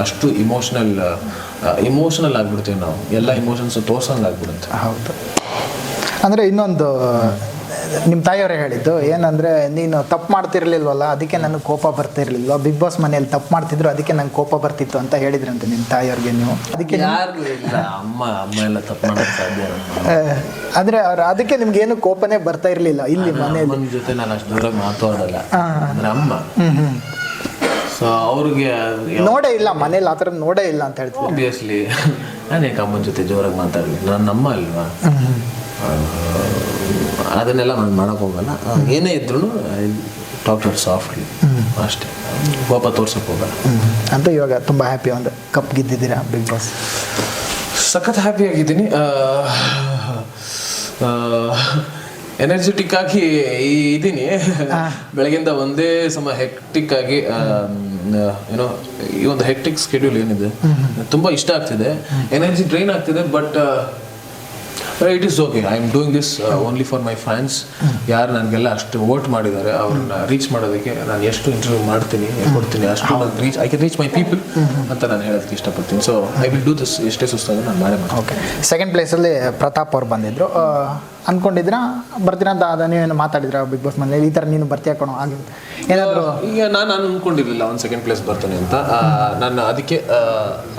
ಅಷ್ಟು emotional emotional ಆಗ್ಬಿಡ್ತೀವಿ ನಾವು. ಎಲ್ಲ ಇಮೋಷನ್ಸ್ ತೋರ್ಸಂಗ್ ಆಗ್ಬಿಡುತ್ತೆ. ಹೌದು. ಅಂದರೆ ಇನ್ನೊಂದು ನಿಮ್ಮ ತಾಯಿಯವರೇ ಹೇಳಿದ್ದು ಏನಂದರೆ ನೀನು ತಪ್ಪು ಮಾಡ್ತಿರ್ಲಿಲ್ವಲ್ಲ ಅದಕ್ಕೆ ನನಗೆ ಕೋಪ ಬರ್ತಿರ್ಲಿಲ್ವ? ಬಿಗ್ ಬಾಸ್ ಮನೆಯಲ್ಲಿ ತಪ್ಪು ಮಾಡ್ತಿದ್ರು ಅದಕ್ಕೆ ನಂಗೆ ಕೋಪ ಬರ್ತಿತ್ತು ಅಂತ ಹೇಳಿದ್ರಂತೆ ನಿಮ್ಮ ತಾಯಿಯವ್ರಿಗೆ ನೀವು. ಅದಕ್ಕೆ ಅಮ್ಮ ಅಮ್ಮ ಎಲ್ಲ ತಪ್ಪು ಸಾಧ್ಯ ಅಂದ್ರೆ ಅವ್ರು ಅದಕ್ಕೆ ನಿಮ್ಗೆ ಏನು ಕೋಪನೇ ಬರ್ತಾ ಇರಲಿಲ್ಲ ಇಲ್ಲಿ ಮನೆಯಲ್ಲಿ? ಜೊತೆ ನಾನು ಅಷ್ಟು ದೂರ ಮಾತಾಡಲ್ಲ. ಅಂದ್ರೆ ಅಮ್ಮ. ಹ್ಮ್ ಹ್ಮ್. ಸೊ ಅವ್ರಿಗೆ ನೋಡೇ ಇಲ್ಲ ಮನೇಲಿ ಆ ಥರ ನೋಡೇ ಇಲ್ಲ ಅಂತ ಹೇಳ್ತೀವಿ. ಆಬ್ವಿಯಸ್ಲಿ ನಾನು ಯಾಕೆ ಅಮ್ಮನ ಜೊತೆ ಜೋರಾಗಿ ಮಾತಾಡಲಿ ನನ್ನ ಅಮ್ಮ ಅಲ್ವಾ? ಅದನ್ನೆಲ್ಲ ನಾನು ಮಾಡಕ್ ಹೋಗಲ್ಲ. ಏನೇ ಇದ್ರು ಟಾಕ್ ಟು ಸಾಫ್ಟ್ಲಿ ಅಷ್ಟೇ. ಕೋಪ ತೋರ್ಸಕ್ಕೆ ಹೋಗಲ್ಲ. ಅಂತ ಇವಾಗ ತುಂಬ ಹ್ಯಾಪಿ ಒಂದು. ಕಪ್ ಗೆದ್ದಿದ್ದೀರಾ ಬಿಗ್ ಬಾಸ್? ಸಖತ್ ಹ್ಯಾಪಿ ಆಗಿದ್ದೀನಿ. ಎನರ್ಜೆಟಿಕ್ ಆಗಿ ಇದ್ದೀನಿ ಬೆಳಗಿಂದ ಒಂದೇ ಸಮ ಹೆಕ್ಟಿಕ್ ಆಗಿ ಏನೋ ಈ ಒಂದು ಹೆಕ್ಟಿಕ್ ಸ್ಕೆಡ್ಯೂಲ್ ಏನಿದೆ. ತುಂಬಾ ಇಷ್ಟ ಆಗ್ತಿದೆ. ಎನರ್ಜಿ ಡ್ರೈನ್ ಆಗ್ತಿದೆ but it is okay I am doing this only for my fans ಯಾರು ನನಗೆಲ್ಲ ಅಷ್ಟು ವೋಟ್ ಮಾಡಿದ್ದಾರೆ ಅವ್ರನ್ನ ರೀಚ್ ಮಾಡೋದಕ್ಕೆ ನಾನು ಎಷ್ಟು ಇಂಟರ್ವ್ಯೂ ಮಾಡ್ತೀನಿ ಕೊಡ್ತೀನಿ ಅಷ್ಟು ನಾನು reach I can reach my people ಅಂತ ನಾನು ಹೇಳೋದಕ್ಕೆ ಇಷ್ಟಪಡ್ತೀನಿ. So I will do this ಎಷ್ಟೇ ಸುಸ್ತಾದ್ರೂ ನಾನು ಮಾಡೇ ಮಾಡ್ತೀನಿ. ಓಕೆ ಸೆಕೆಂಡ್ ಪ್ಲೇಸಲ್ಲಿ ಪ್ರತಾಪ್ ಅವ್ರು ಬಂದಿದ್ರು. ಬರ್ತೀನ ಬರ್ತೀರಾ ಅಂತ ಅದ ನೀವೇನು ಮಾತಾಡಿದ್ರ ಬಿಗ್ ಬಾಸ್ ಮನೇಲಿ ಈ ಥರ ನೀನು ಬರ್ತಿ ಕಣೋ ಹಾಗೆ ಏನಾದ್ರು ಈಗ ನಾನು ನಾನು ಅನ್ಕೊಂಡಿರ್ಲಿಲ್ಲ ಅವ್ನು ಸೆಕೆಂಡ್ ಪ್ಲೇಸ್ ಬರ್ತಾನೆ ಅಂತ. ಆ, ನಾನು ಅದಕ್ಕೆ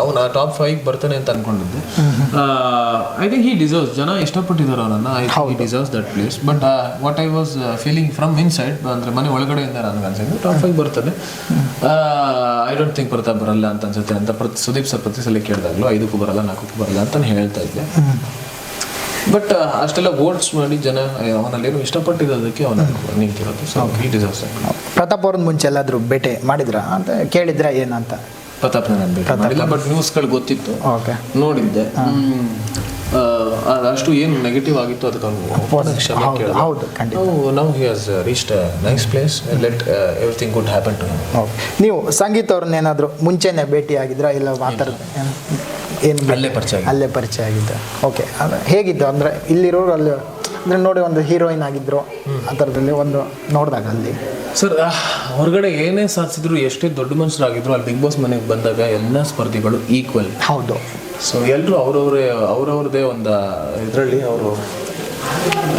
ಅವನ ಟಾಪ್ ಫೈವ್ ಬರ್ತಾನೆ ಅಂತ ಅನ್ಕೊಂಡಿದ್ದೆ. ಐ ಥಿಂಕ್ ಹಿ ಡಿಸರ್ವ್ಸ್ ಜನ ಇಷ್ಟಪಟ್ಟಿದ್ದಾರೆ ಅವನನ್ನ. I think he deserves that place but what I was feeling from inside ಅಂದ್ರೆ ಮನೆ ಒಳಗಡೆಯಿಂದ ನನಗೆ ಅನ್ಸಿದ್ದು ಟಾಪ್ ಫೈವ್ ಬರ್ತದೆ. ಐ ಡೋಂಟ್ ಥಿಂಕ್ ಬರ್ತಾ ಬರಲ್ಲ ಅಂತ ಅನ್ಸುತ್ತೆ ಅಂತ ಪ್ರತಿ ಸುದೀಪ್ ಸರ್ ಪ್ರತಿ ಸಲ ಕೇಳಿದಾಗಲೂ ಐದಕ್ಕೂ ಬರಲ್ಲ ನಾಲ್ಕಕ್ಕೂ ಬರಲ್ಲ ಅಂತ ಹೇಳ್ತಾ ಇದ್ದೆ. ಬಟ್ ಅಷ್ಟೆಲ್ಲ ವೋಟ್ಸ್ ಮಾಡಿ ಜನ ಅವನಲ್ಲೇನು ಇಷ್ಟಪಟ್ಟಿರೋದಕ್ಕೆ ಅವನ ನಿಂತಿರೋದು. ಸೊ ಈ ಡಿಸಾಸ್ಟರ್ ಪ್ರತಾಪ್ ಅವ್ರನ್ನ ಮುಂಚೆ ಎಲ್ಲಾದರೂ ಭೇಟಿ ಮಾಡಿದ್ರಾ? ಅಂತ ಕೇಳಿದ್ರಾ ಏನಂತ ಪ್ರತಾಪ್ ನಾನು ಭೇಟಿ ಮಾಡಿಲ್ಲ ಬಟ್ ನ್ಯೂಸ್ಗಳು ಗೊತ್ತಿತ್ತು. ಓಕೆ ನೋಡಿದ್ದೆ. ಅಷ್ಟು ಏನು ನೆಗೆಟಿವ್ ಆಗಿತ್ತು ಅದಕ್ಕೆ ಅವನು ಕ್ಷಮೆ ಕೇಳಿದ now he has reached nice place let everything good happen to ನೀವು ಸಂಗೀತ ಅವ್ರನ್ನ ಏನಾದರೂ ಮುಂಚೆನೇ ಭೇಟಿ ಆಗಿದ್ರಾ ಇಲ್ಲ. ಮಾತಾಡ ಏನು ಅಲ್ಲೇ ಪರಿಚಯ. ಅಲ್ಲೇ ಪರಿಚಯ ಆಗಿದ್ದ. ಓಕೆ ಹೇಗಿತ್ತು ಅಂದರೆ ಇಲ್ಲಿರೋರು ಅಲ್ಲಿ ಅಂದರೆ ನೋಡಿ ಒಂದು ಹೀರೋಯಿನ್ ಆಗಿದ್ರು ಆ ಥರದಲ್ಲಿ ಒಂದು ನೋಡಿದಾಗ ಅಲ್ಲಿ. ಸರ್ ಹೊರಗಡೆ ಏನೇ ಸಾಧಿಸಿದ್ರು ಎಷ್ಟೇ ದೊಡ್ಡ ಮನುಷ್ಯರಾಗಿದ್ರು ಅಲ್ಲಿ ಬಿಗ್ ಬಾಸ್ ಮನೆಗೆ ಬಂದಾಗ ಎಲ್ಲ ಸ್ಪರ್ಧಿಗಳು ಈಕ್ವಲ್ ಹೌದು. ಸೊ ಎಲ್ಲರೂ ಅವ್ರವ್ರೇ ಅವ್ರವ್ರದೇ ಒಂದು ಇದರಲ್ಲಿ ಅವರು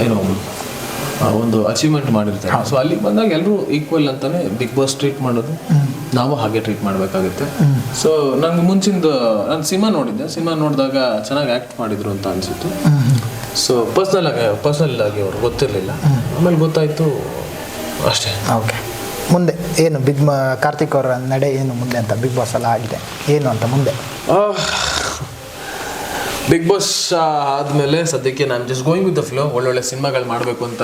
ಏನು ಒಂದು ಅಚೀವ್ಮೆಂಟ್ ಮಾಡಿರ್ತಾರೆ. ಸೊ ಅಲ್ಲಿಗೆ ಬಂದಾಗ ಎಲ್ಲರೂ ಈಕ್ವಲ್ ಅಂತಾನೆ ಬಿಗ್ ಬಾಸ್ ಟ್ರೀಟ್ ಮಾಡೋದು. ನಾವು ಹಾಗೆ ಟ್ರೀಟ್ ಮಾಡಬೇಕಾಗುತ್ತೆ. ಸೊ ನಂಗೆ ಮುಂಚಿಂದ ನಾನು ಸಿನಿಮಾ ನೋಡಿದ್ದೆ. ಸಿನಿಮಾ ನೋಡಿದಾಗ ಚೆನ್ನಾಗಿ ಆ್ಯಕ್ಟ್ ಮಾಡಿದ್ರು ಅಂತ ಅನಿಸಿತ್ತು. ಸೊ ಪರ್ಸ್ನಲ್ ಆಗಿ ಪರ್ಸ್ನಲ್ ಆಗಿ ಅವ್ರು ಗೊತ್ತಿರಲಿಲ್ಲ. ಆಮೇಲೆ ಗೊತ್ತಾಯ್ತು ಅಷ್ಟೇ. ಓಕೆ ಮುಂದೆ ಏನು ಬಿಗ್ ಕಾರ್ತಿಕ್ ಅವರ ನಡೆ ಏನು ಮುಂದೆ ಅಂತ? ಬಿಗ್ ಬಾಸ್ ಎಲ್ಲ ಆಗಿದೆ. ಏನು ಅಂತ ಮುಂದೆ? ಬಿಗ್ ಬಾಸ್ ಆದಮೇಲೆ ಸದ್ಯಕ್ಕೆ ನಾನು just going with the flow ಒಳ್ಳೊಳ್ಳೆ ಸಿನಿಮಾಗಳು ಮಾಡಬೇಕು ಅಂತ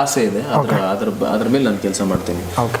ಆಸೆ ಇದೆ. ಅದ್ರ ಅದ್ರ ಅದ್ರ ಮೇಲೆ ನಾನು ಕೆಲಸ ಮಾಡ್ತೀನಿ. Okay